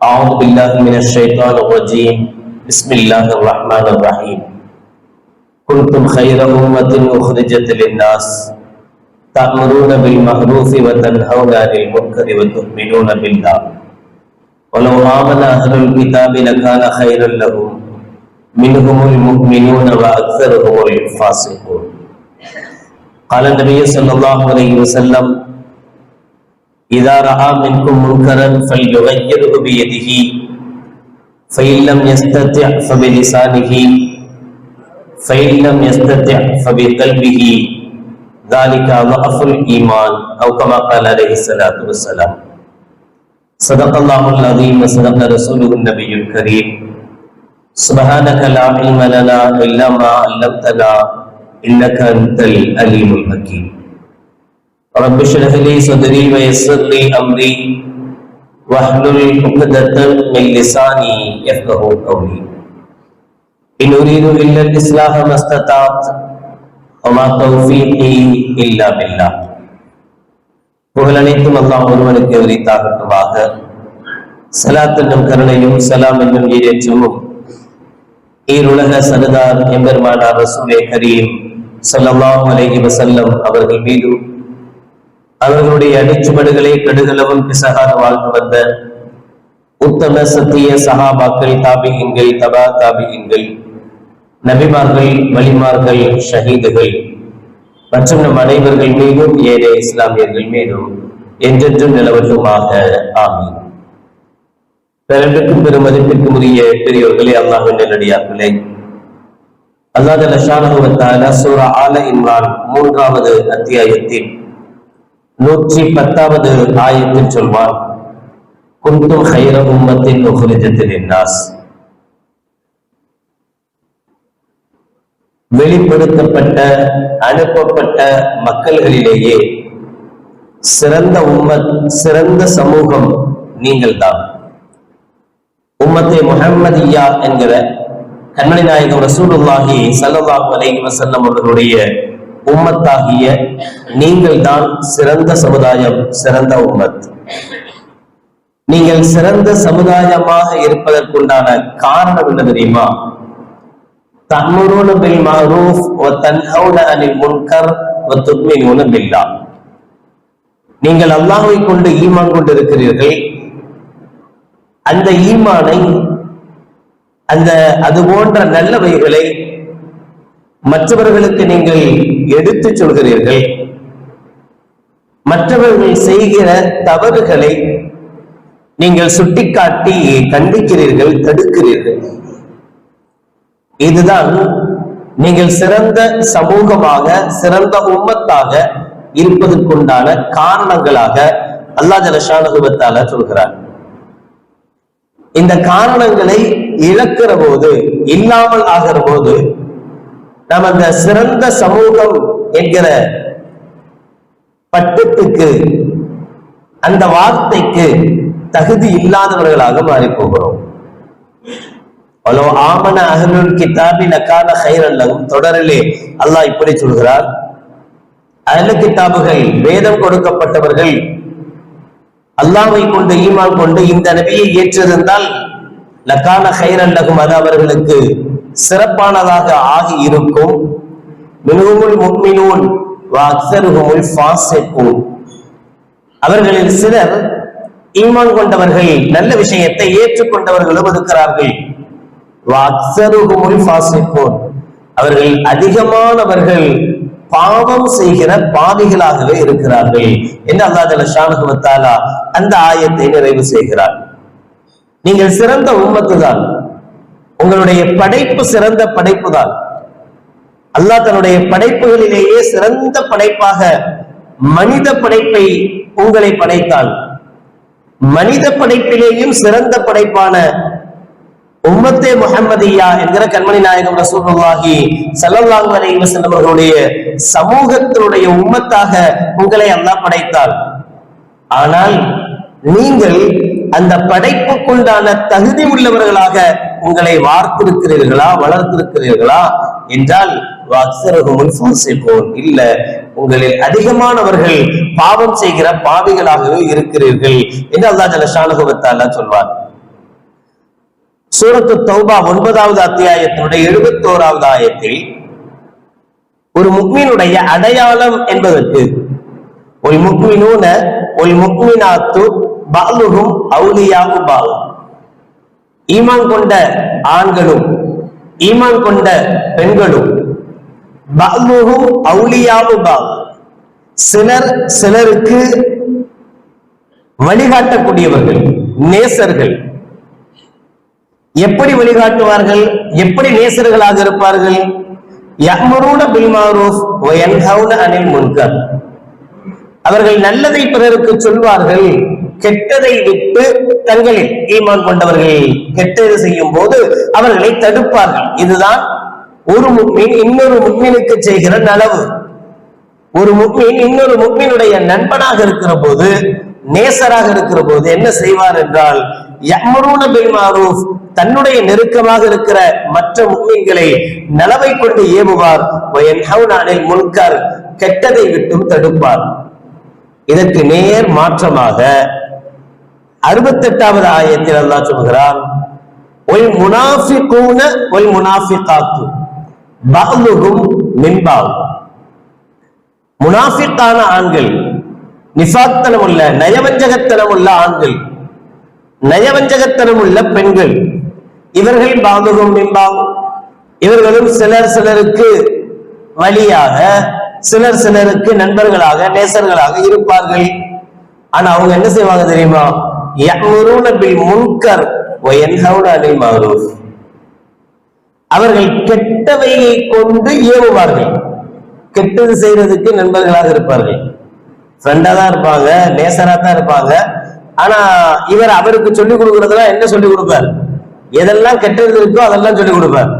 أعوذ بالله من الشيطان الرجيم. بسم الله الرحمن الرحيم. كنتم خير أمة أخرجت للناس تأمرون بالمعروف وتنهون عن المنكر وتؤمنون بالله. ولو آمن أهل الكتاب لكان خيرا لهم. منهم المؤمنون وأكثرهم الفاسقون. قال النبي صلى الله عليه وسلم إذا رأى منكم منكرا فليغيره بيده. فإن لم يستطع فبلسانه. فإن لم يستطع فبقلبه. ذلك ضعف الإيمان أو كما قال عليه الصلاة والسلام. صدق الله العظيم وصدق رسوله النبي الكريم. سبحانك لا علم لنا إلا ما علمتنا إنك أنت العليم الحكيم. رب اشرح لي صدري ويسر لي امري واحلل عقدة من لساني يفقه قولي ان اريد الا الاصلاح ما استطعت وما توفيقي الا بالله புகழ் அனைத்தும் அல்லாஹ் ஒருவனுக்கு உரித்தாகட்டுமாக சலாத் என்னும் கருணையும் சலாம் என்னும் ஈரேற்றமும் ஈருலக சரதார் எம்பெருமானார் ரசூலே கரீம் ஸல்லல்லாஹு அலைஹி வஸல்லம் அவர்கள் மீதும் அவர்களுடைய அடிச்சுவடுகளை கடுகளவும் பிசகாத வாழ்ந்து வந்த உத்தம சத்திய சகாபாக்கள் தாபிகங்கள் தபா தாபிகங்கள் நபிமார்கள் வலிமார்கள் ஷஹீதுகள் மற்றும் நம் அனைவர்கள் மீதும் ஏழை இஸ்லாமியர்கள் மீதும் என்றென்றும் நிலவட்டுமாக. ஆமீன். பிறண்டுக்கும் பெருமதிப்பிற்கும் உரிய பெரியோர்களே அல்லாஹின் நல்லடியார்களே அல்லாத லஷானுவத்தான சூரா ஆல இம்ரான் மூன்றாவது அத்தியாயத்தில் நூற்றி பத்தாவது ஆயத்தில் சொல்வான் குந்தும் ஹைர உம்மத்தின் உஹ்ரிஜத்தில் இன்னாஸ் வெளிப்படுத்தப்பட்ட அனுப்பப்பட்ட மக்கள்களிலேயே சிறந்த உம்மத் சிறந்த சமூகம் நீங்கள் தான் உம்மத்தை முகம்மதியா என்கிற கண்மணி நாயகம் ரசூலுல்லாஹி சல்லல்லாஹு அலைஹி வசல்லம் அவர்களுடைய உம்மத்தாகிய நீங்கள் தான் சிறந்த சமுதாயம் சிறந்த உம்மத். நீங்கள் சிறந்த சமுதாயமாக இருப்பதற்குண்டான காரணம் என்ன தெரியுமா? தன்முருன பில் மஅரூஃப் தன்ஹவுன அனில் முன்கர் வ பில்லா. நீங்கள் அல்லாஹை கொண்டு ஈமான் கொண்டிருக்கிறீர்கள். அந்த ஈமானை அந்த அது போன்ற நல்லவைகளை மற்றவர்களுக்கு நீங்கள் எடுத்து சொல்கிறீர்கள். மற்றவர்கள் செய்கிற தவறுகளை நீங்கள் சுட்டிக்காட்டி கண்டிக்கிறீர்கள் தடுக்கிறீர்கள். இதுதான் நீங்கள் சிறந்த சமூகமாக சிறந்த உம்மத்தாக இருப்பதற்குண்டான காரணங்களாக அல்லா ஜலஷானுபத்தால சொல்கிறார். இந்த காரணங்களை இழக்கிற போது இல்லாமல் ஆகிற போது நாம் அந்த சிறந்த சமூகம் என்கிற பட்டத்துக்கு அந்த வார்த்தைக்கு தகுதி இல்லாதவர்களாக மாறி போகிறோம் அவ்வளோ ஆமன அகலுல் கிதாபி நக்கான ஹைரல்லவும் தொடரிலே அல்லாஹ் இப்படி சொல்கிறார் அகல கிதாபுகள் வேதம் கொடுக்கப்பட்டவர்கள் அல்லாவை கொண்டு ஈமான் கொண்டு இந்த நபியை ஏற்றிருந்தால் லக்கான ஹைரல்லகும் அது அவர்களுக்கு சிறப்பானதாக ஆகி இருக்கும். மினுகுமுல் முக்மினூன் அக்சருகுமுல் ஃபாசிகூன். அவர்களில் சிலர் ஈமான் கொண்டவர்கள் நல்ல விஷயத்தை ஏற்றுக்கொண்டவர்களும் இருக்கிறார்கள். வஅக்ஸருஹுமுல் ஃபாஸிகூன். அவர்கள் அதிகமானவர்கள் பாவம் செய்கிற பாவிகளாகவே இருக்கிறார்கள் என்று அல்லாஹ் ஜல்ல அந்த ஆயத்தை நிறைவு செய்கிறார். நீங்கள் சிறந்த உம்மத்து தான் உங்களுடைய படைப்பு சிறந்த படைப்பு தான் அல்லாஹ் தன்னுடைய படைப்புகளிலேயே சிறந்த படைப்பாக மனித படைப்பை உங்களை படைத்தான் மனித படைப்பிலேயும் சிறந்த படைப்பான உம்மத்தே முகமதியா என்கிற கண்மணி நாயகம் ரசூலுல்லாஹி ஸல்லல்லாஹு அலைஹி வஸல்லம் அவர்களுடைய சமூகத்தினுடைய உம்மத்தாக உங்களை அல்லாஹ் படைத்தார் ஆனால் நீங்கள் அந்த படைப்புக்குண்டான தகுதி உள்ளவர்களாக உங்களை வார்த்திருக்கிறீர்களா வளர்த்திருக்கிறீர்களா? என்றால் இல்ல உங்களில் அதிகமானவர்கள் பாவம் செய்கிற பாவிகளாகவே இருக்கிறீர்கள் என்று அல்லாஹ் ஜல்ல சொல்வார். சூரத்து தௌபா ஒன்பதாவது அத்தியாயத்தினுடைய எழுபத்தோராவது ஆயத்தில் ஒரு முக்மீனுடைய அடையாளம் என்பதற்கு ஒரு முக்மினூன ஒரு முக்மினாத்து பாலுகும் அவுலியாவு பால் ஈமான் கொண்ட ஆண்களும் ஈமான் கொண்ட பெண்களும் பாலுகும் அவுலியாவு பால் சிலர் சிலருக்கு வழிகாட்டக்கூடியவர்கள் நேசர்கள். எப்படி வழிகாட்டுவார்கள்? எப்படி நேசர்களாக இருப்பார்கள்? யமரூட பில்மாரூஃப் அனில் முன்கர். அவர்கள் நல்லதை பிறருக்கு சொல்வார்கள். கெட்டதை விட்டு தங்களில் ஈமான் கொண்டவர்கள் கெட்டது செய்யும் போது அவர்களை தடுப்பார்கள். இதுதான் ஒரு முக்மீன் இன்னொரு முக்மீனுக்கு செய்கிற நலவு. ஒரு முக்மீன் இன்னொரு முக்மீனுடைய நண்பனாக இருக்கிற போது நேசராக இருக்கிற போது என்ன செய்வார் என்றால் யமரூன பில் மாரூஃப் தன்னுடைய நெருக்கமாக இருக்கிற மற்ற முக்மீன்களை நலவை கொண்டு ஏவுவார். முன்கர் கெட்டதை விட்டும் தடுப்பார். இதற்கு நேர் மாற்றமாக அறுபத்தெட்டாவது ஆயத்தில் அல்லாஹ் சொல்கிறான் ஒல் முனாஃபிகூன ஒல் முனாஃபிகாத்து பஅலுஹும் மின் முனாஃபிக்கான ஆண்கள் நிசாத்தனம் உள்ள நயவஞ்சகத்தனம் உள்ள ஆண்கள் நயவஞ்சகத்தனம் உள்ள பெண்கள் இவர்கள் பாதுகம் மின்பாம் இவர்களும் சிலர் சிலருக்கு வழியாக சிலர் சிலருக்கு நண்பர்களாக நேசர்களாக இருப்பார்கள். ஆனா அவங்க என்ன செய்வாங்க தெரியுமா? யஅ்முரூன பில் முன்கர் வ அனில் மஅரூஃப் அவர்கள் கெட்டவையை கொண்டு ஏவுவார்கள். கெட்டது செய்யறதுக்கு நண்பர்களாக இருப்பார்கள். ஃப்ரெண்டா தான் இருப்பாங்க நேசரா தான் இருப்பாங்க. ஆனா இவர் அவருக்கு சொல்லிக் கொடுக்கறதெல்லாம் என்ன சொல்லிக் கொடுப்பார்? எதெல்லாம் கெட்டது இருக்கோ அதெல்லாம் சொல்லிக் கொடுப்பார்.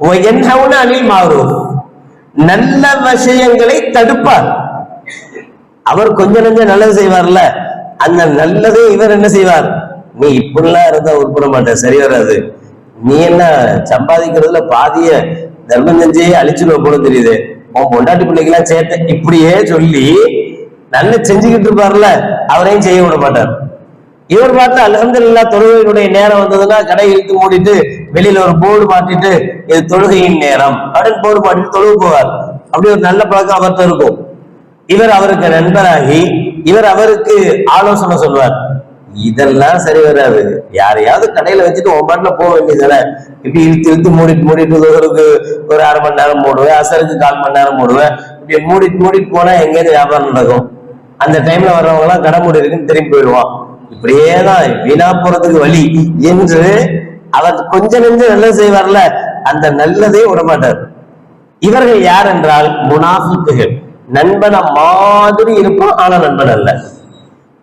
வ யன்ஹவுன அனில் நல்ல விஷயங்களை தடுப்பார். அவர் கொஞ்சம் நஞ்ச நல்லது செய்வார்ல. அந்த நல்லதே இவர் என்ன செய்வார்? நீ இப்படிலாம் இருந்தா உட்பட மாட்டேன் சரி வராது. நீ என்ன சம்பாதிக்கிறதுல பாதிய தர்மம் செஞ்சே அழிச்சுடுவ போல தெரியுது. உன் பொண்டாட்டி பிள்ளைக்கெல்லாம் சேர்த்தேன் இப்படியே சொல்லி நல்லா செஞ்சுக்கிட்டு இருப்பார்ல அவரையும் செய்ய விட மாட்டார். இவர் பார்த்து அல்ஹம்துலில்லாஹ் தொழுகையினுடைய நேரம் வந்ததுன்னா கடை இழுத்து மூடிட்டு வெளியில ஒரு போர்டு மாட்டிட்டு இது தொழுகையின் நேரம். அப்படின்னு போர்டு மாட்டிட்டு தொழுகு போவார். அப்படி ஒரு நல்ல பழக்கம் அவர்கிட்ட இருக்கும். இவர் அவருக்கு நண்பராகி இவர் அவருக்கு ஆலோசனை சொல்வார். இதெல்லாம் சரி வராது. யாரையாவது கடையில வச்சுட்டு உன் பாட்டுல போக வேண்டியதுதானே? இப்படி இழுத்து இழுத்து மூடிட்டு மூடிட்டு ஒரு ஒரு அரை மணி நேரம் மூடுவேன் அசருக்கு கால் மணி நேரம் போடுவேன். இப்படி மூடிட்டு மூடிட்டு போனா எங்கேயிருந்து வியாபாரம் நடக்கும்? அந்த டைம்ல வர்றவங்க எல்லாம் கடை மூடி இருக்குன்னு திரும்பி போயிடுவான். இப்படியே தான் வீணா போறதுக்கு வழி என்று அவர் கொஞ்ச நெஞ்சம் நல்லது செய்வார்ல அந்த நல்லதே விடமாட்டார். இவர்கள் யார் என்றால் முனாஃபிக்குகள். நண்பன மாதிரி இருப்பான் ஆனா நண்பன் அல்ல.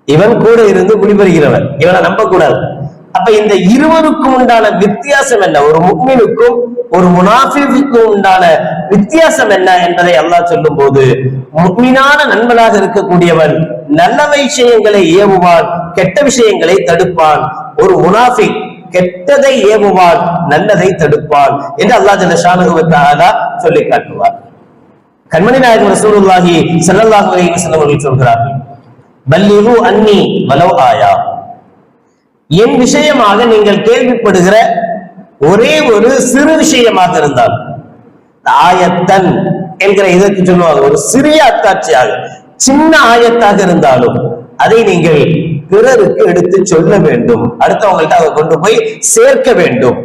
இவன் கூட இருந்து குடிபெறுகிறவன் இவனை நம்ப கூடாது அப்ப இந்த இருவருக்கும் உண்டான வித்தியாசம் என்ன? ஒரு முக்மினுக்கும் ஒரு முனாஃபிக்கும் உண்டான வித்தியாசம் என்ன என்பதை அல்லாஹ் சொல்லும் போது முக்மினான நண்பனாக இருக்கக்கூடியவன் நல்ல விஷயங்களை ஏவுவான் கெட்ட விஷயங்களை தடுப்பான். ஒரு முனாஃபிக் கெட்டதை ஏவுவான் நல்லதை தடுப்பான் என்று அல்லாஹ் ஜல்ல சொல்லி காட்டுவார். கண்மணி நாயகம் ரசூலுல்லாஹி சல்லல்லாஹு அலைஹி வஸல்லம் அவர்கள் சொல்கிறார்கள் பல்லிகு அன்னி வலவ் ஆயா. என் விஷயமாக நீங்கள் கேள்விப்படுகிற ஒரே ஒரு சிறு விஷயமாக இருந்தால் ஆயத்தன் என்கிற இதற்கு சொல்லுவாங்க ஒரு சிறிய அத்தாட்சியாக சின்ன ஆயத்தாக இருந்தாலும் அதை நீங்கள் பிறருக்கு எடுத்து சொல்ல வேண்டும். அடுத்தவங்கள்ட்ட அதை கொண்டு போய் சேர்க்க வேண்டும்.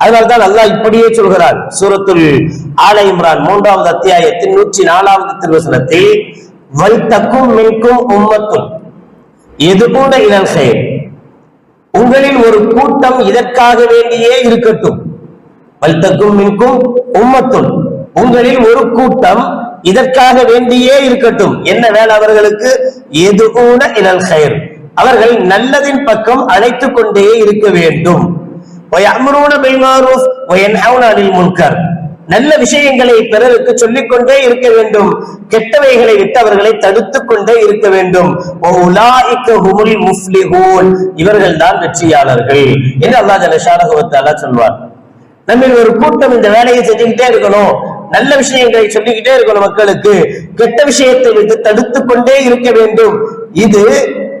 அதனால்தான் அல்லாஹ் இப்படியே சொல்கிறார் சூரத்துல் ஆல இம்ரான் மூன்றாவது அத்தியாயத்தின் நூற்றி நாலாவது திருவசனத்தில் வைத்தக்கும் மின்கும் உம்மத்தும் எது கூட இளல் செயல் உங்களில் ஒரு கூட்டம் இதற்காக வேண்டியே இருக்கட்டும். வல்தக்கும் மின்கும் உம்மத்தும் உங்களில் ஒரு கூட்டம் இதற்காக வேண்டியே இருக்கட்டும். என்ன வேலை அவர்களுக்கு? எது கூட இளல் செயல் அவர்கள் நல்லதின் பக்கம் அழைத்துக் கொண்டே இருக்க வேண்டும். நல்ல விஷயங்களை பிறருக்கு சொல்லிக்கொண்டே இருக்க வேண்டும். கெட்டவைகளை விட்டவர்களை தடுத்து கொண்டே இருக்க வேண்டும். இவர்கள் தான் வெற்றியாளர்கள். என்று அல்லா ஜலஷாரகத்தாலா சொல்வார்? நம்ம ஒரு கூட்டம் இந்த வேலையை செஞ்சுக்கிட்டே இருக்கணும். நல்ல விஷயங்களை சொல்லிக்கிட்டே இருக்கணும் மக்களுக்கு. கெட்ட விஷயத்தை விட்டு தடுத்து கொண்டே இருக்க வேண்டும். இது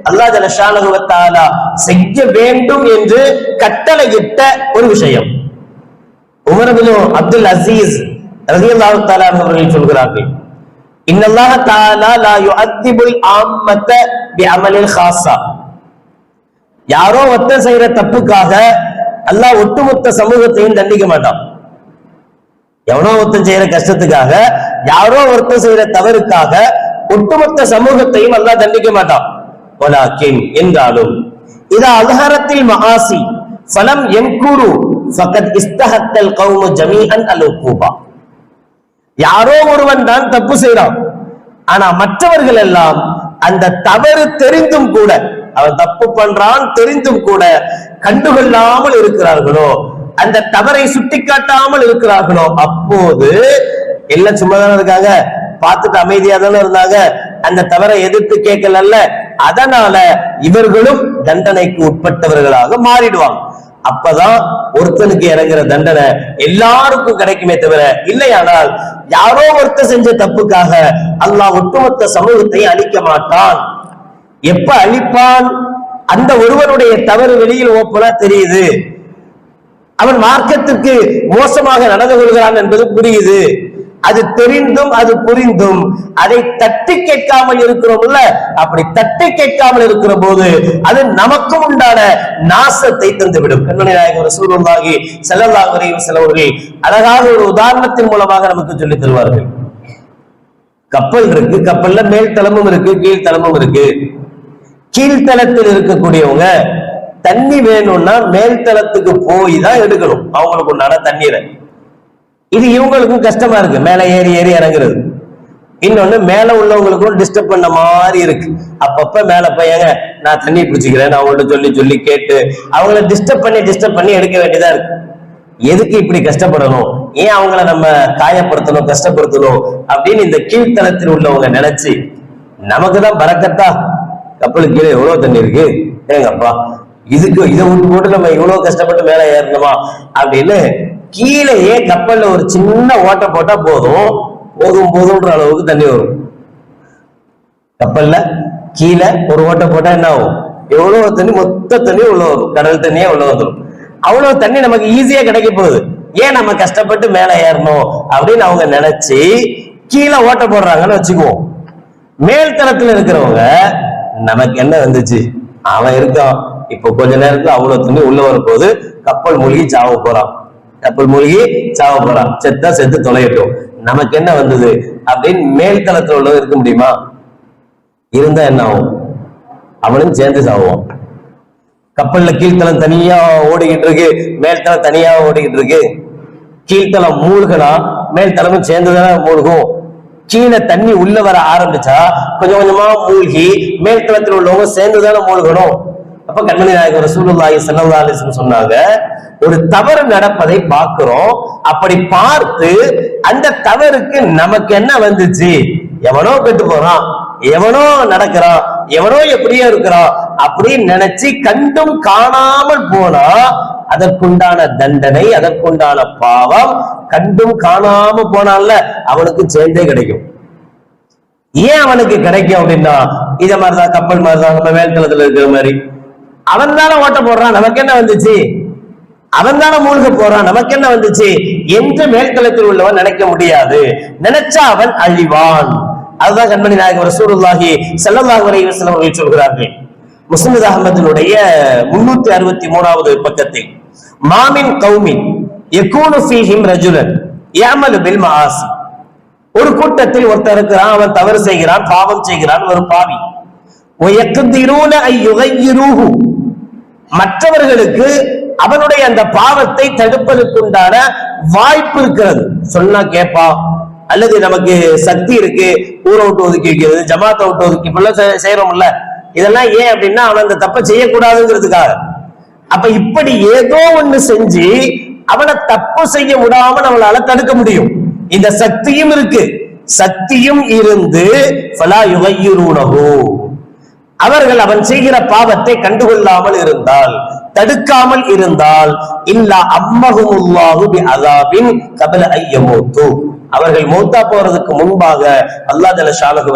அல்லாஹ் ஜலஷானகுவத்தாலா செய்ய வேண்டும் என்று கட்டளையிட்ட ஒரு விஷயம். உமர் அப்துல் அசீஸ் ரலியல்லாஹு தாலா அவர்கள் சொல்கிறார்கள் இன்னல்லாஹ தாலா லா யுஅத்திபுல் ஆம்மத பிஅமலில் ஹாஸா யாரோ ஒத்த செய்யற தப்புக்காக அல்லாஹ் ஒட்டுமொத்த சமூகத்தையும் தண்டிக்க மாட்டான். எவனோ ஒருத்தன் செய்யற கஷ்டத்துக்காக யாரோ ஒருத்தன் செய்யற தவறுக்காக ஒட்டுமொத்த சமூகத்தையும் அல்லா தண்டிக்க மாட்டான். வலாக்கின் என்றாலும் இதா அல்ஹரத்தில் மகாசி ஃபலம் என்கூரு ஃபகத் இஸ்தஹத்தல் கௌமு ஜமீஅன் அல் யாரோ ஒருவன் தான் தப்பு செய்றான் ஆனா மற்றவர்கள் எல்லாம் அந்த தவறு தெரிந்தும் கூட அவன் தப்பு பண்றான் தெரிந்தும் கூட கண்டுகொள்ளாமல் இருக்கிறார்களோ அந்த தவறை சுட்டிக்காட்டாமல் இருக்கிறார்களோ அப்போது எல்லாம் சும்மா தானே இருக்காங்க? பார்த்துட்டு அமைதியா தானே இருந்தாங்க? அந்த தவறை எதிர்த்து கேட்கல அதனால இவர்களும் தண்டனைக்கு உட்பட்டவர்களாக மாறிடுவாங்க. அப்பதான் ஒருத்தனுக்கு இறங்குற தண்டனை எல்லாருக்கும் கிடைக்குமே தவிர இல்லையானால் யாரோ ஒருத்தர் செஞ்ச தப்புக்காக அல்லாஹ் ஒட்டுமொத்த சமூகத்தை அழிக்க மாட்டான். எப்ப அழிப்பான்? அந்த ஒருவனுடைய தவறு வெளியில் ஓப்பனா தெரியுது. அவன் மார்க்கத்துக்கு மோசமாக நடந்து கொள்கிறான் என்பது புரியுது. அது தெரிந்தும் அது புரிந்தும். அதை தட்டி கேட்காமல் இருக்கிறோம்ல? அப்படி தட்டி கேட்காமல் இருக்கிற போது அது நமக்கும் உண்டான நாசத்தை தந்துவிடும். கண்மணி நாயகர் ரசூலுல்லாஹி ஸல்லல்லாஹு செலவர்கள் அழகாக ஒரு உதாரணத்தின் மூலமாக நமக்கு சொல்லித் தருவார்கள். கப்பல் இருக்கு கப்பல்ல மேல் தளமும் இருக்கு கீழ்த்தளமும் இருக்கு. கீழ்த்தளத்தில் இருக்கக்கூடியவங்க தண்ணி வேணும்னா மேல்தளத்துக்கு போய் தான் எடுக்கணும். அவங்களுக்கு உண்டான தண்ணீரை. இது இவங்களுக்கும் கஷ்டமா இருக்கு. மேல ஏறி ஏறி இறங்குறது. இன்னொன்னு மேல உள்ளவங்களுக்கும் டிஸ்டர்ப் பண்ண மாதிரி இருக்கு. அப்பப்ப மேல பையங்க நான் தண்ணி பிடிச்சிக்கிறேன் நான் அவங்கள்ட்ட சொல்லி சொல்லி கேட்டு அவங்கள டிஸ்டர்ப் பண்ணி டிஸ்டர்ப் பண்ணி எடுக்க வேண்டியதா இருக்கு. எதுக்கு இப்படி கஷ்டப்படணும்? ஏன் அவங்கள நம்ம காயப்படுத்தணும் கஷ்டப்படுத்தணும்? அப்படின்னு இந்த கீழ்த்தளத்தில் உள்ளவங்க நினைச்சு நமக்கு தான் பறக்கத்தா? கப்பலுக்கு கீழே எவ்வளவு தண்ணி இருக்கு? ஏங்கப்பா இதுக்கு இதை விட்டு போட்டு நம்ம இவ்வளவு கஷ்டப்பட்டு மேல ஏறணுமா? அப்படின்னு கீழேயே கப்பல்ல ஒரு சின்ன ஓட்டை போட்டா போதும். போதும் போதும்ன்ற அளவுக்கு தண்ணி வரும். கப்பல்ல கீழே ஒரு ஓட்டை போட்டா என்ன ஆகும்? எவ்வளவு தண்ணி மொத்த தண்ணி உள்ள வரும். கடல் தண்ணியே உள்ள வந்துடும் அவ்வளவு தண்ணி நமக்கு ஈஸியா கிடைக்க போகுது. ஏன் நம்ம கஷ்டப்பட்டு மேல ஏறணும் அப்படின்னு அவங்க நினைச்சு கீழே ஓட்டை போடுறாங்கன்னு வச்சுக்குவோம். மேல் தளத்துல இருக்கிறவங்க நமக்கு என்ன வந்துச்சு? அவன் இருக்கான். இப்போ கொஞ்ச நேரத்துல அவ்வளவு தண்ணி உள்ள வரும்போது கப்பல் மூழ்கி சாவ போறான். கப்பல் மூழ்கி சாவ போறான். செத்தா செத்து தொலையட்டும். நமக்கு என்ன வந்தது? அப்படின்னு மேல் தளத்துல உள்ளவங்க இருக்க முடியுமா? இருந்தா என்ன ஆகும்? அவனும் சேர்ந்து சாவோம் கப்பல்ல கீழ்த்தளம் தனியா ஓடிக்கிட்டு இருக்கு. மேல்தளம் தனியா ஓடிக்கிட்டு இருக்கு. கீழ்த்தளம் மூழ்கலாம் மேல்தளமும் சேர்ந்துதானே மூழ்கும். கீழே தண்ணி உள்ள வர ஆரம்பிச்சா கொஞ்சம் கொஞ்சமா மூழ்கி மேல்தளத்தில் உள்ளவங்க சேர்ந்துதானே மூழ்கணும். அப்ப கண்மணி நாயகர் ரசூலுல்லாஹி ஸல்லல்லாஹு சொன்னாங்க ஒரு தவறு நடப்பதை பார்க்கிறோம். அப்படி பார்த்து அந்த தவறுக்கு நமக்கு என்ன வந்துச்சு? எவனோ கெட்டு போறான் எவனோ நடக்கிறான் எவனோ எப்படியோ இருக்கிறான் அப்படின்னு நினைச்சு கண்டும் காணாமல் போனா அதற்குண்டான தண்டனை அதற்குண்டான பாவம் கண்டும் காணாம போனான்ல அவனுக்கு சேர்ந்தே கிடைக்கும். ஏன் அவனுக்கு கிடைக்கும் அப்படின்னா இத மாதிரிதான் கப்பல் மாதிரிதான் நம்ம மேல்தளத்துல இருக்கிற மாதிரி. அவன் தானே ஓட்ட போடுறான் நமக்கு என்ன வந்துச்சு? அவன் தானே மூழ்க போறான் நமக்கு என்ன வந்துச்சு? என்று மேல்தளத்தில் உள்ளவன் நினைக்க முடியாது. நினைச்சா அவன் அழிவான். அதுதான் கண்மணி நாயகம் ரசூருல்லாஹி செல்லல்லாஹ் வரைவசலம் அவர்கள் சொல்கிறார்கள். முசமது அகமதினுடைய முன்னூத்தி அறுபத்தி மூணாவது பக்கத்தில் மாமின் கௌமின் எக்கூனு ஃபீஹிம் ரஜுலன் ஏமலு பில் மகாசி ஒரு கூட்டத்தில் ஒருத்தர் இருக்கிறான் அவன் தவறு செய்கிறான் பாவம் செய்கிறான் ஒரு பாவி. மற்றவர்களுக்கு அவனுடைய அந்த பாவத்தை தடுப்பதற்குண்டான வாய்ப்பு இருக்கிறது. சொன்னா கேட்பா அல்லது நமக்கு சக்தி இருக்கு ஊரை விட்டு ஒதுக்கி வைக்கிறது ஜமாத்தை விட்டு ஒதுக்கி இப்பெல்லாம் செ- இதெல்லாம் ஏன் அப்படின்னா அவன் அந்த தப்பை செய்யக்கூடாதுங்கிறதுக்காக. அப்ப இப்படி ஏதோ ஒண்ணு செஞ்சு அவனை தப்பு செய்ய விடாம நம்மளால தடுக்க முடியும். இந்த சக்தியும் இருக்கு. சக்தியும் இருந்து ஃபலா யுகையுருனஹு. அவர்கள் அவன் செய்கிற பாவத்தை கண்டுகொள்ளாமல் இருந்தால் தடுக்காமல் இருந்தால் இல்லா அம்மகுமுல்லாஹு அதாபின் கபல ஐயமோத்து. அவர்கள் மௌத்தா போறதுக்கு முன்பாக அல்லாஹ் தல ஷானஹு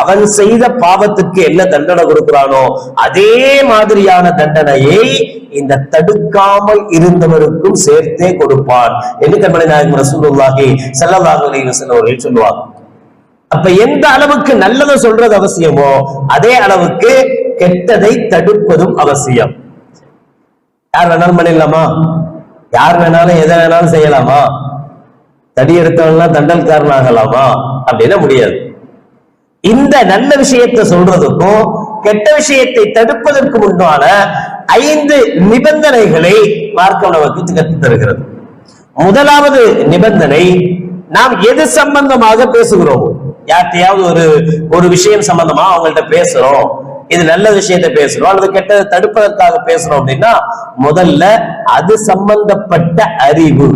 அவன் செய்த பாவத்துக்கு என்ன தண்டனை கொடுக்கிறானோ அதே மாதிரியான தண்டனையை இந்த தடுக்காமல் இருந்தவருக்கும் சேர்த்தே கொடுப்பான். என்று கண்மணி நாயகம் ரசூலுல்லாஹி ஸல்லல்லாஹு அவர்கள் சொல்லுவாங்க. அப்ப எந்த அளவுக்கு நல்லதை சொல்றது அவசியமோ அதே அளவுக்கு கெட்டதை தடுப்பதும் அவசியம். யார் வேணாலும் பண்ணிடலாமா? யார் வேணாலும் எதை வேணாலும் செய்யலாமா? தடி எடுத்தவன்லாம் தண்டல்காரன் ஆகலாமா அப்படின்னா முடியாது. இந்த நல்ல விஷயத்தை சொல்றதுக்கும் கெட்ட விஷயத்தை தடுப்பதற்கு முன்னான ஐந்து நிபந்தனைகளை மார்க்கம் நமக்கு கற்றுத் தருகிறது. முதலாவது நிபந்தனை நாம் எது சம்பந்தமாக பேசுகிறோம் யார்கிட்டயாவது ஒரு ஒரு விஷயம் சம்பந்தமா அவங்கள்ட்ட பேசுறோம். இது நல்ல விஷயத்த பேசுறோம். அல்லது கெட்டதை தடுப்பதற்காக பேசுறோம் அப்படின்னா முதல்ல அது சம்பந்தப்பட்ட அறிவு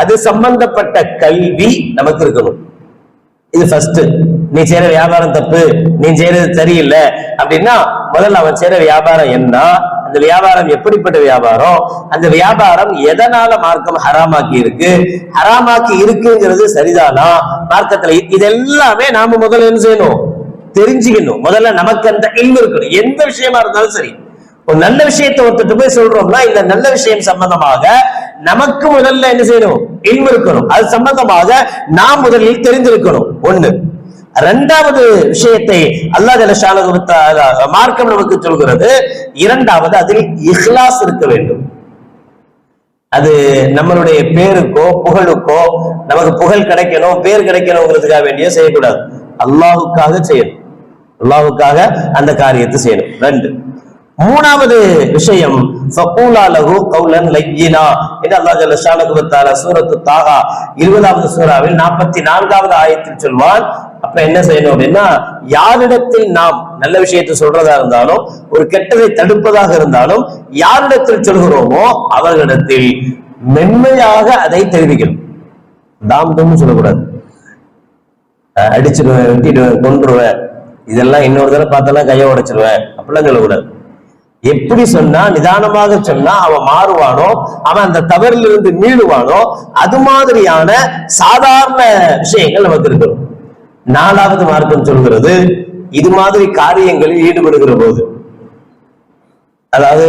அது சம்பந்தப்பட்ட கல்வி நமக்கு இருக்கணும். இது ஃபர்ஸ்ட் நீ செய்யற வியாபாரம் தப்பு நீ செய்யறது சரியில்லை அப்படின்னா முதல்ல அவன் செய்யற வியாபாரம் என்ன? அந்த வியாபாரம் எப்படிப்பட்ட வியாபாரம்? அந்த வியாபாரம் எதனால மார்க்கம் ஹராமாக்கி இருக்கு ஹராமாக்கி இருக்குங்கிறது சரிதானா? மார்க்கத்துல இதெல்லாமே நாம முதல்ல என்ன செய்யணும்? தெரிஞ்சுக்கணும். முதல்ல நமக்கு அந்த இல்மு இருக்கணும். எந்த விஷயமா இருந்தாலும் சரி. ஒரு நல்ல விஷயத்தை ஒருத்தட்டு போய் சொல்றோம்னா இந்த நல்ல விஷயம் சம்பந்தமாக நமக்கு முதல்ல என்ன செய்யணும்? இல்மு இருக்கணும். அது சம்பந்தமாக நாம் முதலில் தெரிந்திருக்கணும். ஒண்ணு. இரண்டாவது விஷயத்தை அல்லாஹ் மார்க்கம் நமக்கு சொல்கிறது இரண்டாவது அதில் இஹ்லாஸ் இருக்க வேண்டும். அது நம்மளுடைய பேருக்கோ புகழுக்கோ நமக்கு புகழ் கிடைக்கணும் பேர் கிடைக்கணுங்கிறதுக்காக வேண்டிய செய்யக்கூடாது. அல்லாஹுக்காக செய்யணும். அல்லாஹுக்காக அந்த காரியத்தை செய்யணும். ரெண்டு. மூணாவது விஷயம் ஃபகூலா லஹு கௌலன் லய்யினா என்று அல்லாஹ் சூரத்து தாகா 20வது சூராவில் 44வது ஆயத்தில் சொல்வான் அப்ப என்ன செய்யணும் அப்படின்னா யாரிடத்தில் நாம் நல்ல விஷயத்தை சொல்றதா இருந்தாலும் ஒரு கெட்டதை தடுப்பதாக இருந்தாலும் யாரிடத்தில் சொல்கிறோமோ அவர்களிடத்தில் மென்மையாக அதை தெரிவிக்கணும். தாம் தம்னு சொல்லக்கூடாது. அஹ் அடிச்சிருவேன் வெட்டிடுவேன் கொன்றுவேன் இதெல்லாம் இன்னொரு தடவை பார்த்தெல்லாம் கையை உடைச்சிருவேன் அப்படிலாம் சொல்லக்கூடாது. எப்படி சொன்னா நிதானமாக சொன்னா அவன் மாறுவானோ அவன் அந்த தவறிலிருந்து மீளுவானோ அது மாதிரியான சாதாரண விஷயங்கள் நமக்கு இருக்கிறோம் நாலாவது மார்க்கம் சொல்கிறது இது மாதிரி காரியங்களில் ஈடுபடுகிற போது. அதாவது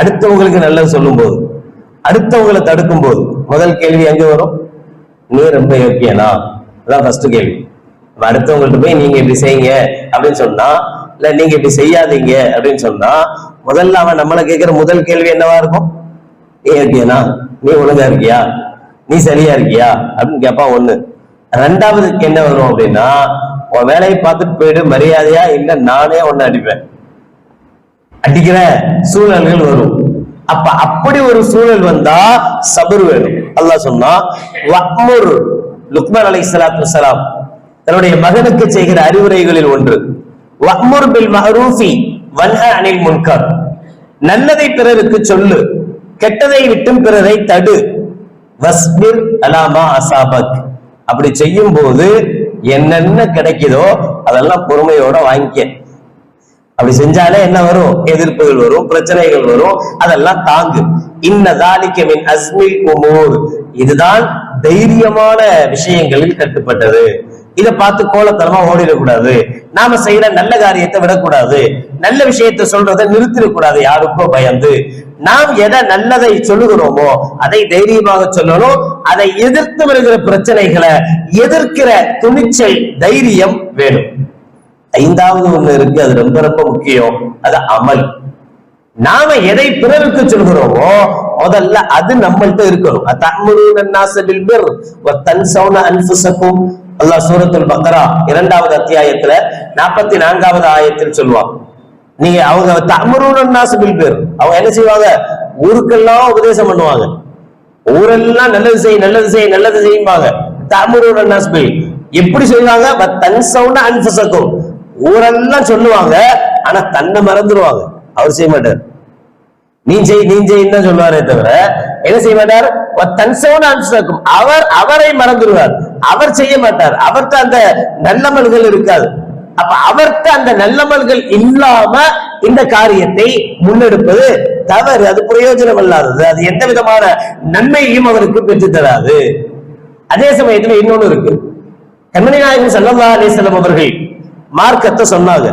அடுத்தவங்களுக்கு நல்லது சொல்லும் போது அடுத்தவங்களை தடுக்கும் போது முதல் கேள்வி எங்க வரும்? நீ ரொம்ப யோக்கியனா அதான் ஃபர்ஸ்ட் கேள்வி. அடுத்தவங்கள்ட்ட போய் நீங்க இப்படி செய்யுங்க அப்படின்னு சொன்னா இல்ல நீங்க இப்படி செய்யாதீங்க அப்படின்னு சொன்னா முதல்ல அவன் நம்மள கேட்கிற முதல் கேள்வி என்னவா இருக்கும்? நீ இருக்கியனா நீ ஒழுங்கா இருக்கியா? நீ சரியா இருக்கியா? அப்படின்னு கேட்பான் ஒண்ணு. ரெண்டாவது என்ன வரும் அப்படின்னா உன் வேலையை பார்த்துட்டு போயிடு மரியாதையா இல்ல நானே ஒன்னு அடிப்பேன். அடிக்கிற சூழல்கள் வரும். அப்ப அப்படி ஒரு சூழல் வந்தா சபர் வேணும். அல்லாஹ் சொன்னா வக்முர் லுக்மர் அலை சலாத்து சலாம் தன்னுடைய மகனுக்கு செய்கிற அறிவுரைகளில் ஒன்று வக்முர் பில் மஹரூஃபி வன்ஹ அனில் முன்கர் நல்லதை பிறருக்கு சொல்லு கெட்டதை விட்டும் பிறரை தடு வஸ்பிர் அலாமா அசாபக் அப்படி செய்யும் போது என்னென்ன கிடைக்குதோ அதெல்லாம் பொறுமையோட வாங்கிக்க. அப்படி செஞ்சாலே என்ன வரும்? எதிர்ப்புகள் வரும் பிரச்சனைகள் வரும் அதெல்லாம் தாங்கு. இன்ன தாலிக்க மின் அஸ்மில் உமூர். இதுதான் தைரியமான விஷயங்களில் கட்டுப்பட்டது. இதை பார்த்து கோலத்தனமா ஓடிடக்கூடாது. நாம செய்யற நல்ல காரியத்தை விடக்கூடாது. நல்ல விஷயத்தை சொல்றதை நிறுத்திடக்கூடாது. யாருக்கோ பயந்து. நாம் எதை நல்லதை சொல்லுகிறோமோ அதை தைரியமாக சொல்லணும். அதை எதிர்த்து வருகிற பிரச்சனைகளை எதிர்க்கிற துணிச்சல் தைரியம் வேணும். ஐந்தாவது ஒண்ணு இருக்கு. அது ரொம்ப ரொம்ப முக்கியம். அது அமல். நாம எதை பிறருக்கு சொல்கிறோமோ முதல்ல அது நம்மள்ட்ட இருக்கணும். அத்தமுருன நாசபில் பிர் வ தன்சௌன அன்ஃபுசக்கும் அல்லாஹ் சூரத்துல் பக்ரா இரண்டாவது அத்தியாயத்துல நாற்பத்தி நான்காவது ஆயத்தில் சொல்லுவான். நீங்க அவங்க தமுருன பில் பேர் அவங்க என்ன செய்வாங்க? ஊருக்கெல்லாம் உபதேசம் பண்ணுவாங்க. ஊரெல்லாம் நல்லது செய் நல்லது செய் நல்லது செய்யும்பாங்க. தமுருன பில் எப்படி சொல்லுவாங்க? வ தன்சௌன ஊரெல்லாம் சொல்லுவாங்க ஆனா தன்னை மறந்துடுவாங்க அவர் செய்ய மாட்டார். நீ ஜெய் நீ ஜெயின்னு தான் சொல்லுவாரே தவிர என்ன செய்ய மாட்டார்? தன்சோன அனுசக்கும் அவர் அவரை மறந்துடுவார். அவர் செய்ய மாட்டார். அவர்கிட்ட அந்த நல்லமல்கள் இருக்காது. அப்ப அவர்கிட்ட அந்த நல்லமல்கள் இல்லாம இந்த காரியத்தை முன்னெடுப்பது தவறு. அது பிரயோஜனம் இல்லாதது அது எந்த விதமான நன்மையையும் அவருக்கு பெற்று தராது. அதே சமயத்துல இன்னொன்னு இருக்கு. கண்மணி நாயகன் சல்லல்லா அலிசல்லம் அவர்கள் மார்க்கத்தை சொன்னாங்க.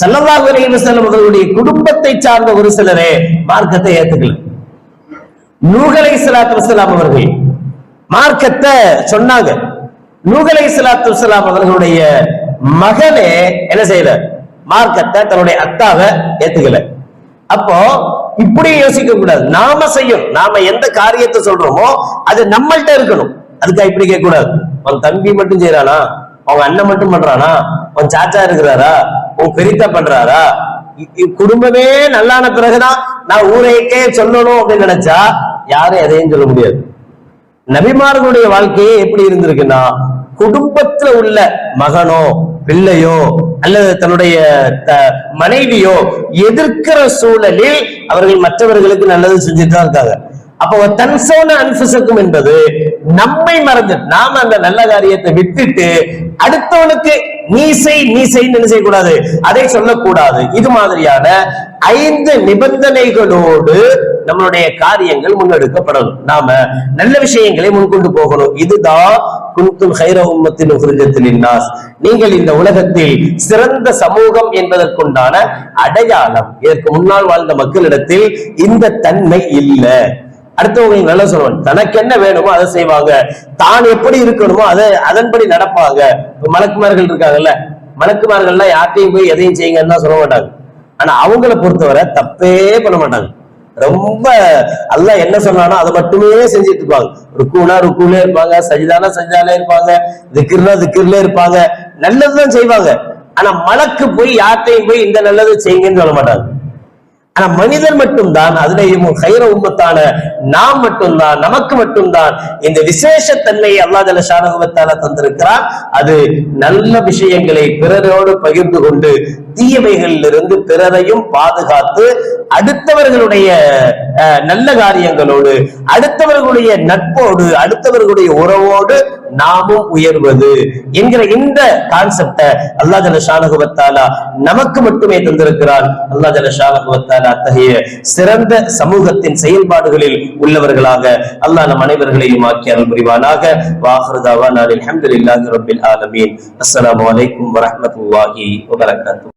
செல்லல்லாஹு அலைஹி வஸல்லம் அவர்களுடைய குடும்பத்தை சார்ந்த ஒரு சிலரே மார்க்கத்தை ஏத்துக்கல நூஹ் அலைஹிஸ்ஸலாத்து வஸலாம் அவர்கள் மார்க்கத்தை சொன்னாங்க. நூஹ் அலைஹிஸ்ஸலாத்து வஸலாம் அவர்களுடைய மகனே என்ன செய்யல? மார்க்கத்தை தன்னுடைய அத்தாவை ஏத்துக்கல. அப்போ இப்படி யோசிக்க கூடாது. நாம செய்யும் நாம எந்த காரியத்தை சொல்றோமோ அது நம்மள்ட்ட இருக்கணும். அதுக்காக இப்படி கேட்க கூடாது உன் தம்பி மட்டும் செய்யறானா அவங்க அண்ணன் மட்டும் பண்றானா? உன் சாச்சா இருக்கிறாரா? உன் பெரித்தா பண்றாரா? இ- குடும்பமே நல்லான பிறகுதான் நான் ஊரைக்கே சொல்லணும் அப்படின்னு நினைச்சா யாரும் எதையும் சொல்ல முடியாது. நபிமார்களுடைய வாழ்க்கையே எப்படி இருந்திருக்குன்னா குடும்பத்துல உள்ள மகனோ பிள்ளையோ அல்லது தன்னுடைய த- மனைவியோ எதிர்க்கிற சூழலில் அவர்கள் மற்றவர்களுக்கு நல்லது செஞ்சுட்டு தான் இருக்காங்க. அப்போ தன்சோன அன்புசக்கும் என்பது நம்மை மறந்து நாம அந்த நல்ல காரியத்தை விட்டுட்டு அடுத்தவனுக்கு நீ செய் நீ செய் என்ன செய்யக்கூடாது? அதை சொல்லக்கூடாது. இது மாதிரியான ஐந்து நிபந்தனைகளோடு நம்மளுடைய காரியங்கள் முன்னெடுக்கப்படணும். நாம நல்ல விஷயங்களை முன்கொண்டு போகணும். இதுதான் குந்தும் ஹைர உம்மத்தின் உஹ்ரிஜத்தில் நீங்கள் இந்த உலகத்தில் சிறந்த சமூகம் என்பதற்குண்டான அடையாளம். இதற்கு முன்னால் வாழ்ந்த மக்களிடத்தில் இந்த தன்மை இல்லை. அடுத்தவங்களுக்கு நல்லா சொல்லுவாங்க தனக்கு என்ன வேணுமோ அதை செய்வாங்க. தான் எப்படி இருக்கணுமோ அதை அதன்படி நடப்பாங்க. மலக்குமார்கள் இருக்காங்கல்ல மலக்குமார்கள்லாம் யார்ட்டையும் போய் எதையும் செய்யுங்கன்னு தான் சொல்ல மாட்டாங்க. ஆனா அவங்கள பொறுத்தவரை தப்பே பண்ண மாட்டாங்க. ரொம்ப அல்ல என்ன சொன்னானோ அதை மட்டுமே செஞ்சுட்டு இருப்பாங்க. ருக்குனா ருக்குலே இருப்பாங்க சஜிதானா சஜிதாலே இருப்பாங்க திக்கிர்னா திக்கிர்லே இருப்பாங்க நல்லதுதான் செய்வாங்க. ஆனா மலக்கு போய் யார்ட்டையும் போய் இந்த நல்லது செய்யுங்கன்னு சொல்ல மாட்டாங்க. ஆனா மனிதர் மட்டும்தான் அதுலேயும் ஹைர உம்மத்தான நாம் மட்டும்தான் நமக்கு மட்டும்தான் இந்த விசேஷத்தன்மையை அல்லா ஜல்ல ஷானகுவத்தால தந்திருக்கிறார். அது நல்ல விஷயங்களை பிறரோடு பகிர்ந்து கொண்டு தீயவைகளிலிருந்து பிறரையும் பாதுகாத்து அடுத்தவர்களுடைய நல்ல காரியங்களோடு அடுத்தவர்களுடைய நட்போடு அடுத்தவர்களுடைய உறவோடு நாமும் உயர்வது என்கிற இந்த கான்செப்ட அல்லா ஜல்ல ஷானகுவத்தாலா நமக்கு மட்டுமே தந்திருக்கிறார் அல்லாஹ் ஜல்ல ஷானகுவத்தாலா அத்தகைய சிறந்த சமூகத்தின் செயல்பாடுகளில் உள்ளவர்களாக அல்லாஹ் நம் அனைவர்களையும் ஆக்கி அருள் புரிவானாக. வாஹ்ருதாவா நான் அல்ஹம்துலில்லாஹி ரபில் ஆலமீன். அஸ்லாம் வலைக்கும் வரமத்துல்லாஹி வபரகாத்துஹு.